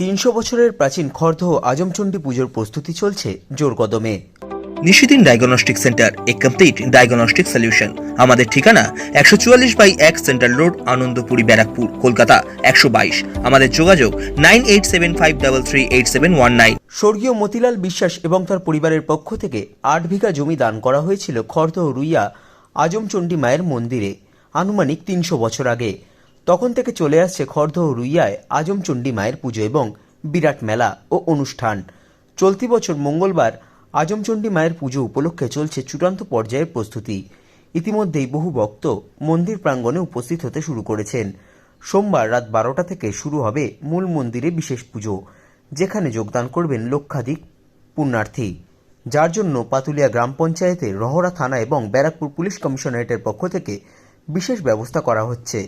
তিনশো বছরের প্রাচীন খর্দহ আজমচণ্ডী পুজোর প্রস্তুতি চলছে জোর কদমে নিশিদিন ডায়াগনস্টিক সেন্টার এ কমপ্লিট ডায়াগনস্টিক সলিউশন। আমাদের ঠিকানা একশো চুয়াল্লিশ বাই এক সেন্ট্রাল রোড আনন্দপুরি ব্যারাকপুর কলকাতা একশো বাইশ। আমাদের যোগাযোগ nine eight seven five double three eight seven one nine. স্বর্গীয় মতিলাল বিশ্বাস এবং তার পরিবারের পক্ষ থেকে আট বিঘা জমি দান করা হয়েছিল খর্দহ রুইয়া আজমচণ্ডী মায়ের মন্দিরে আনুমানিক তিনশো বছর আগে। তখন থেকে চলে আসছে খর্দহ রুইয়ায় আজমচণ্ডী মায়ের পুজো এবং বিরাট মেলা ও অনুষ্ঠান। চলতি বছর মঙ্গলবার আজমচণ্ডী মায়ের পুজো উপলক্ষে চলছে চূড়ান্ত পর্যায়ের প্রস্তুতি। ইতিমধ্যেই বহু ভক্ত মন্দির প্রাঙ্গণে উপস্থিত হতে শুরু করেছেন। সোমবার রাত বারোটা থেকে শুরু হবে মূল মন্দিরে বিশেষ পুজো, যেখানে যোগদান করবেন লক্ষাধিক পুণ্যার্থী। যার জন্য পাতুলিয়া গ্রাম পঞ্চায়েতের রহরা থানা এবং ব্যারাকপুর পুলিশ কমিশনারেটের পক্ষ থেকে বিশেষ ব্যবস্থা করা হচ্ছে।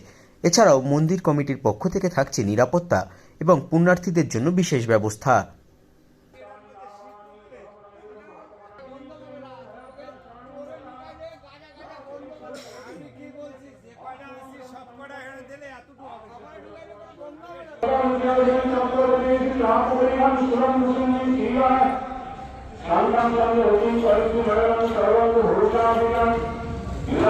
এছাড়াও মন্দির কমিটির পক্ষ থেকে থাকছে নিরাপত্তা এবং পুণ্যার্থীদের জন্য বিশেষ ব্যবস্থা।